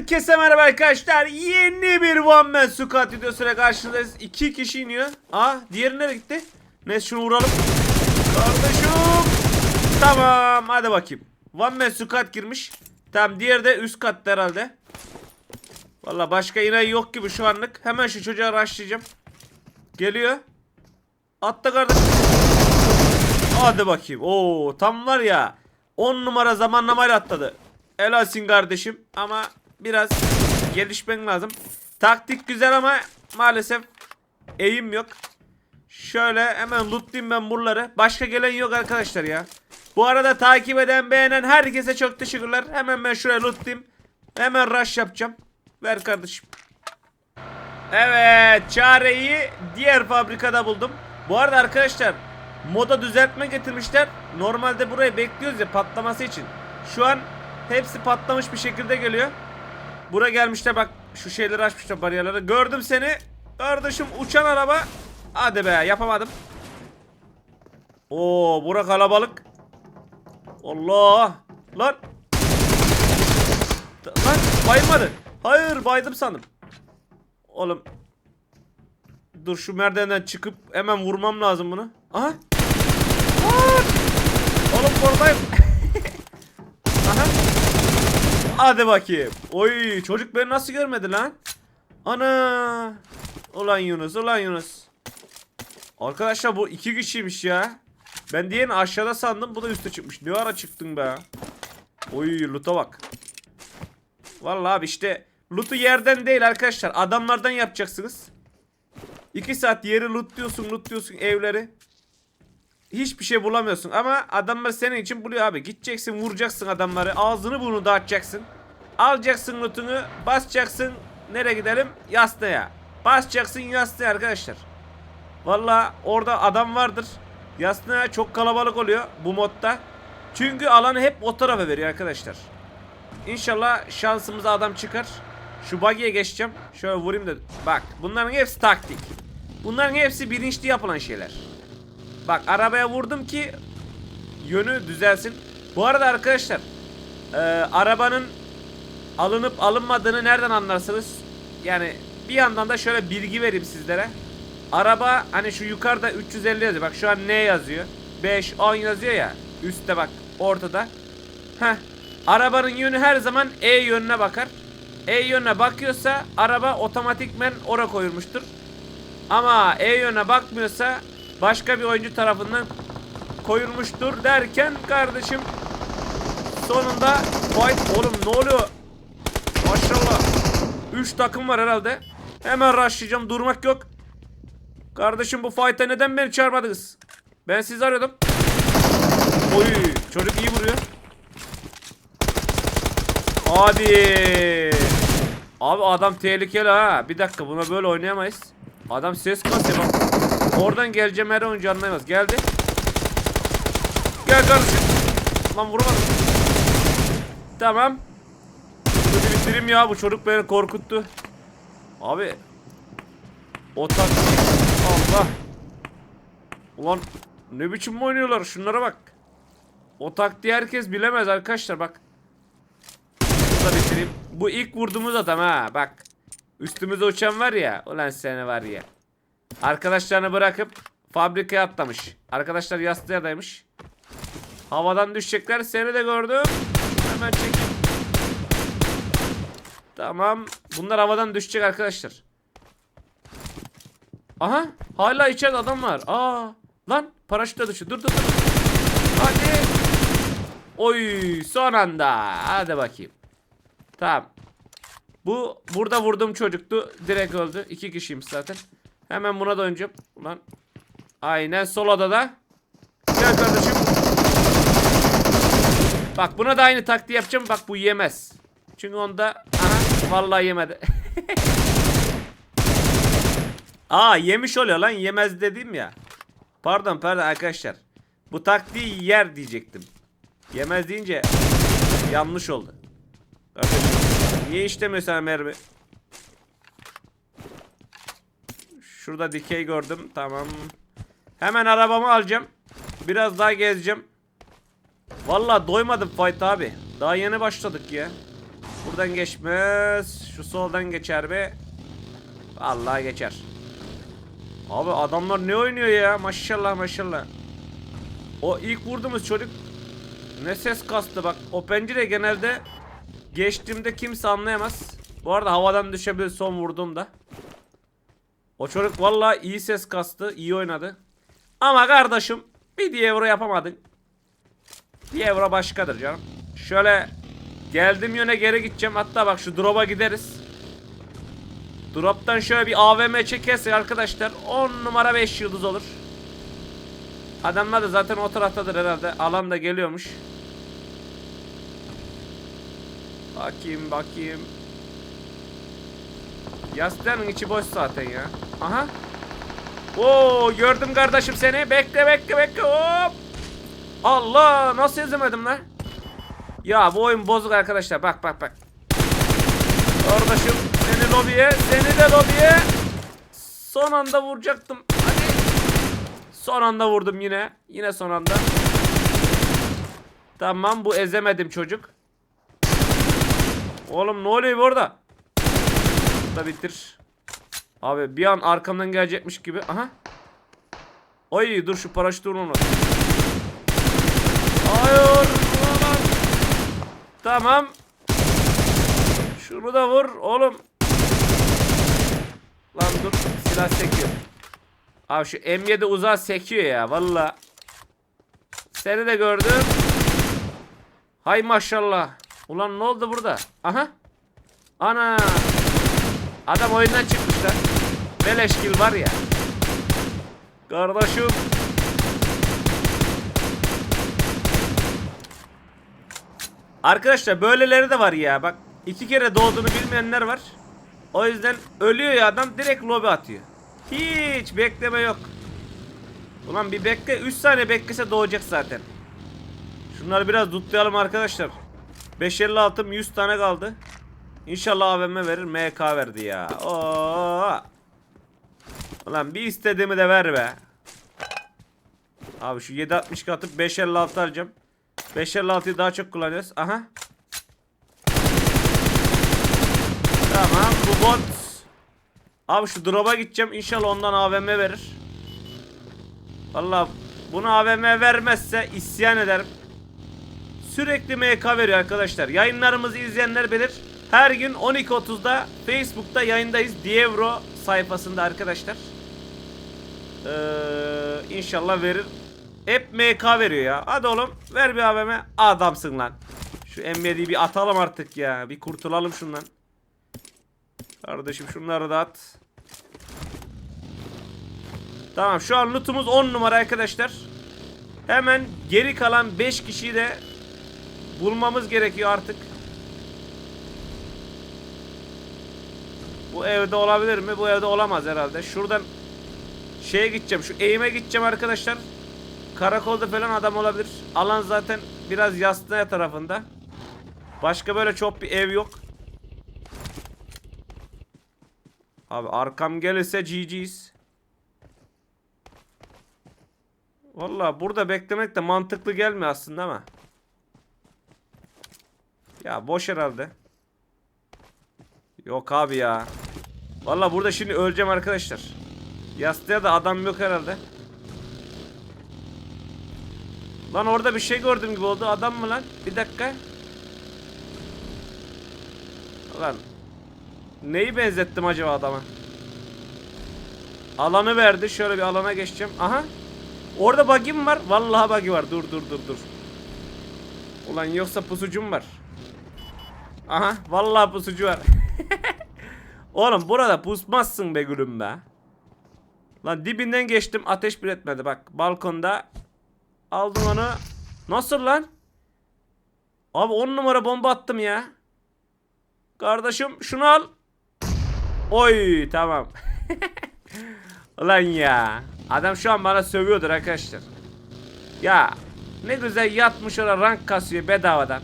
Herkese merhaba arkadaşlar. Yeni bir One Man Squad videosuyla karşınızdayız. İki kişi iniyor. Aa diğeri nereye gitti? Neyse şunu vuralım. Kardeşim. Tamam hadi bakayım. One Man Squad girmiş. Tamam diğeri de üst katta herhalde. Valla başka inen yok gibi şu anlık. Hemen şu çocuğa rushlayacağım. Geliyor. Atla kardeşim. Hadi bakayım. Oo tam var ya. 10 numara zamanlamayla atladı. Helalsin kardeşim ama biraz gelişmen lazım. Taktik güzel ama maalesef eğim yok. Şöyle hemen lootlayayım ben buraları. Başka gelen yok arkadaşlar ya. Bu arada takip eden beğenen herkese çok teşekkürler. Hemen ben şuraya lootlayayım. Hemen rush yapacağım. Ver kardeşim. Evet çareyi diğer fabrikada buldum. Bu arada arkadaşlar moda düzeltme getirmişler. Normalde burayı bekliyoruz ya patlaması için. Şu an hepsi patlamış bir şekilde geliyor. Buraya gelmişler bak şu şeyleri açmışlar bariyerleri. Gördüm seni. Kardeşim uçan araba. Hadi be yapamadım. Oo bura kalabalık. Allah. Lan. Lan bayılmadı. Hayır baydım sandım. Oğlum. Dur şu merdivenden çıkıp hemen vurmam lazım bunu. Aha. Aa! Oğlum buradayım. Aha. Hadi bakayım. Oy çocuk beni nasıl görmedi lan? Ana. Ulan Yunus ulan Yunus. Arkadaşlar bu iki kişiymiş ya. Ben diğerini aşağıda sandım bu da üste çıkmış. Ne ara çıktın be? Oy loot'a bak. Vallahi abi işte loot'u yerden değil arkadaşlar. Adamlardan yapacaksınız. 2 saat yeri lootluyorsun lootluyorsun evleri. Hiçbir şey bulamıyorsun ama adamlar senin için buluyor abi. Gideceksin vuracaksın adamları. Ağzını bunu dağıtacaksın. Alacaksın lootunu basacaksın. Nereye gidelim? Yasnaya. Basacaksın yasnaya arkadaşlar. Valla orada adam vardır. Yasnaya çok kalabalık oluyor bu modda. Çünkü alanı hep o tarafa veriyor arkadaşlar. İnşallah şansımıza adam çıkar. Şu buggy'e geçeceğim. Şöyle vurayım da. Bak bunların hepsi taktik. Bunların hepsi bilinçli yapılan şeyler. Bak arabaya vurdum ki yönü düzelsin. Bu arada arkadaşlar e, arabanın alınıp alınmadığını nereden anlarsınız? Yani bir yandan da şöyle bilgi vereyim sizlere. Araba hani şu yukarıda 350 yazıyor. Bak şu an ne yazıyor? 5, 10 yazıyor ya. Üstte bak ortada. Heh. Arabanın yönü her zaman E yönüne bakar. E yönüne bakıyorsa araba otomatikmen ora koyulmuştur. Ama E yönüne bakmıyorsa başka bir oyuncu tarafından koyulmuştur derken kardeşim sonunda fight oğlum ne oluyor? Maşallah. 3 takım var herhalde. Hemen rushlayacağım durmak yok. Kardeşim bu fight'a neden beni çağırmadınız? Ben sizi arıyordum. Oy çocuk iyi vuruyor. Hadi. Abi adam tehlikeli ha. Bir dakika buna böyle oynayamayız. Adam ses kasıyor bak. Oradan geleceğim her oyuncu anlayamaz. Geldi. Gel kardeşim. Lan vurmadım. Tamam. Hadi bitireyim ya bu çocuk beni korkuttu. Abi. O tak. Allah. Ulan ne biçim oynuyorlar şunlara bak. O taktiği herkes bilemez arkadaşlar bak. Bunu da bitireyim. Bu ilk vurduğumuz adam ha bak. Üstümüze uçan var ya. Ulan seni var ya. Arkadaşlarını bırakıp fabrikaya atlamış. Arkadaşlar yastığa Havadan düşecekler. Seni de gördüm. Hemen çekil. Tamam. Bunlar havadan düşecek arkadaşlar. Aha. Hala içeride adam var. Aa. Lan paraşütle düştü. Dur dur dur. Hadi. Oy son anda. Hadi bakayım. Tamam. Bu burada vurduğum çocuktu. Direkt öldü. İki kişiymiş zaten. Hemen buna oynayacağım. Ulan. Aynen sol odada. Gel kardeşim. Bak buna da aynı taktiği yapacağım. Bak bu yemez. Çünkü onda aha vallahi yemedi. Aa yemiş oluyor lan yemez dedim ya. Pardon pardon arkadaşlar. Bu taktiği yer diyecektim. Yemez deyince yanlış oldu. Kardeşim, niye işlemiyor sana mermi? Şurada dikey gördüm. Tamam. Hemen arabamı alacağım. Biraz daha gezeceğim. Vallahi doymadım fight abi. Daha yeni başladık ya. Buradan geçmez. Şu soldan geçer mi? Vallahi geçer. Abi adamlar ne oynuyor ya? Maşallah maşallah. O ilk vurduğumuz çocuk ne ses kastı bak. O pencere genelde geçtiğimde kimse anlayamaz. Bu arada havadan düşebilir son vurduğumda. O çocuk vallahi iyi ses kastı, iyi oynadı. Ama kardeşim bir Dievro yapamadın. Dievro başkadır canım. Şöyle geldim yöne geri gideceğim. Hatta bak şu drop'a gideriz. Drop'tan şöyle bir AVM çekersek arkadaşlar 10 numara 5 yıldız olur. Adamlar da zaten o taraftadır herhalde. Alan da geliyormuş. Bakayım bakayım. Yastığın içi boş zaten ya. Aha. Oo gördüm kardeşim seni. Bekle bekle bekle. Hop. Allah nasıl ezemedim lan? Ya bu oyun bozuk arkadaşlar. Bak bak bak. Kardeşim seni lobiye, seni de lobiye. Son anda vuracaktım. Hadi. Son anda vurdum yine. Yine son anda. Tamam bu ezemedim çocuk. Oğlum ne oluyor orada? Da bitir. Abi bir an arkamdan gelecekmiş gibi. Aha. Oy dur şu paraşütü unut. Hayır. ulan. Tamam. Şunu da vur oğlum. Lan dur silah sekiyor. Abi şu M7 uzağa sekiyor ya valla. Seni de gördüm. Hay maşallah. Ulan ne oldu burada? Aha. Ana. Adam oyundan lan. Beleşkil var ya. Kardeşim. Arkadaşlar böyleleri de var ya. Bak iki kere doğduğunu bilmeyenler var. O yüzden ölüyor ya adam direkt lobi atıyor. Hiç bekleme yok. Ulan bir bekle 3 saniye beklese doğacak zaten. Şunları biraz tutlayalım arkadaşlar. 556'm 100 tane kaldı. İnşallah AVM verir. MK verdi ya. Oo. Ulan bir istediğimi de ver be. Abi şu 762 atıp 556 alacağım. 556'yı daha çok kullanıyoruz. Aha. Tamam bu bot. Abi şu drop'a gideceğim. İnşallah ondan AVM verir. Vallahi bunu AVM vermezse isyan ederim. Sürekli MK veriyor arkadaşlar. Yayınlarımızı izleyenler bilir. Her gün 12.30'da Facebook'ta yayındayız. Dievro sayfasında arkadaşlar. Ee, inşallah verir. Hep MK veriyor ya. Hadi oğlum ver bir AVM. Adamsın lan. Şu M7'yi bir atalım artık ya. Bir kurtulalım şundan. Kardeşim şunları da at. Tamam şu an lootumuz 10 numara arkadaşlar. Hemen geri kalan 5 kişiyi de bulmamız gerekiyor artık. Bu evde olabilir mi? Bu evde olamaz herhalde. Şuradan şeye gideceğim. Şu eğime gideceğim arkadaşlar. Karakolda falan adam olabilir. Alan zaten biraz yastığa tarafında. Başka böyle çok bir ev yok. Abi arkam gelirse GG's. Valla burada beklemek de mantıklı gelmiyor aslında ama. Ya boş herhalde. Yok abi ya. Valla burada şimdi öleceğim arkadaşlar. Yastığa da adam yok herhalde. Lan orada bir şey gördüm gibi oldu. Adam mı lan? Bir dakika. Lan. Neyi benzettim acaba adama? Alanı verdi. Şöyle bir alana geçeceğim. Aha. Orada buggy mi var? Vallahi buggy var. Dur dur dur dur. Ulan yoksa pusucum var. Aha. Vallahi pusucu var. Oğlum burada pusmazsın be gülüm be. Lan dibinden geçtim ateş bir etmedi. Bak balkonda Aldım onu. Nasıl lan? Abi 10 numara bomba attım ya. Kardeşim şunu al. Oy tamam. Ulan ya. Adam şu an bana sövüyordur arkadaşlar. Ya Ne güzel yatmış oraya rank kasıyor bedavadan.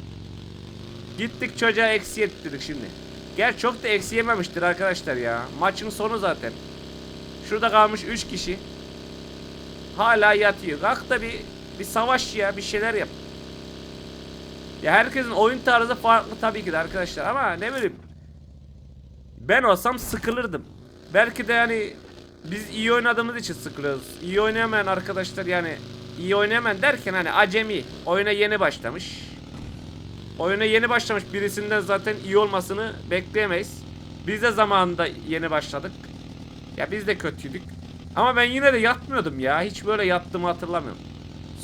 Gittik çocuğa eksi ettirdik şimdi Gel çok da eksi yememiştir arkadaşlar ya Maçın sonu zaten Şurada kalmış 3 kişi. Hala yatıyor. Kalk da bir bir savaş ya, bir şeyler yap. Ya herkesin oyun tarzı farklı tabii ki de arkadaşlar ama ne bileyim. Ben olsam sıkılırdım. Belki de yani biz iyi oynadığımız için sıkılıyoruz. İyi oynayamayan arkadaşlar yani iyi oynayamayan derken hani acemi. Oyuna yeni başlamış. Oyuna yeni başlamış birisinden zaten iyi olmasını bekleyemeyiz. Biz de zamanında yeni başladık. Ya biz de kötüydük. Ama ben yine de yatmıyordum ya. Hiç böyle yattığımı hatırlamıyorum.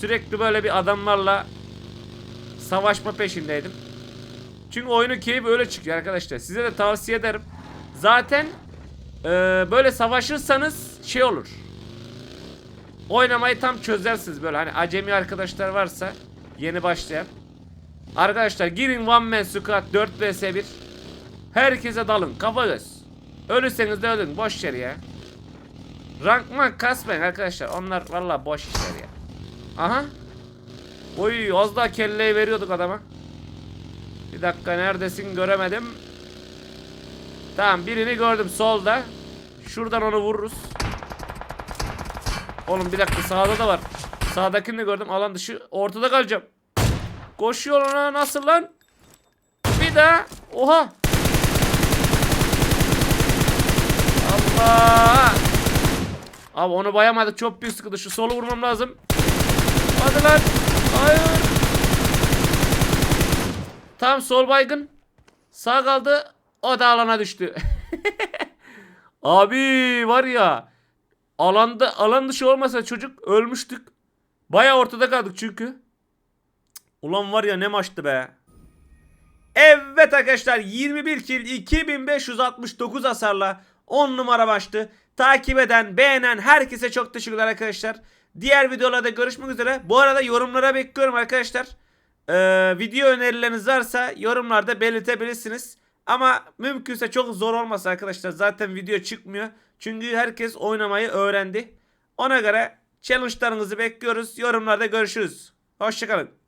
Sürekli böyle bir adamlarla savaşma peşindeydim. Çünkü oyunun keyfi öyle çıkıyor arkadaşlar. Size de tavsiye ederim. Zaten eee, böyle savaşırsanız şey olur. Oynamayı tam çözersiniz böyle. Hani acemi arkadaşlar varsa yeni başlayan. Arkadaşlar girin one man squad 4 vs 1. Herkese dalın kafa göz. Ölürseniz de ölün boş yer ya. Rankman kasmayın arkadaşlar. Onlar valla boş işler ya. Aha. Oy az daha kelleyi veriyorduk adama. Bir dakika neredesin göremedim. Tamam birini gördüm solda. Şuradan onu vururuz. Oğlum bir dakika sağda da var. Sağdakini de gördüm alan dışı. Ortada kalacağım. Koşuyor ona nasıl lan? Bir daha. Oha. Allah. Abi onu bayamadık çok büyük sıkıntı. Şu solu vurmam lazım. Hadi lan. Hayır. Tam sol baygın. Sağ kaldı. O da alana düştü. Abi var ya. Alanda alan dışı olmasa çocuk ölmüştük. Baya ortada kaldık çünkü. Ulan var ya ne maçtı be. Evet arkadaşlar 21 kill 2569 hasarla 10 numara maçtı. Takip eden, beğenen herkese çok teşekkürler arkadaşlar. Diğer videolarda görüşmek üzere. Bu arada yorumlara bekliyorum arkadaşlar. Ee, video önerileriniz varsa yorumlarda belirtebilirsiniz. Ama mümkünse çok zor olmasa arkadaşlar zaten video çıkmıyor. Çünkü herkes oynamayı öğrendi. Ona göre challenge'larınızı bekliyoruz. Yorumlarda görüşürüz. Hoşçakalın.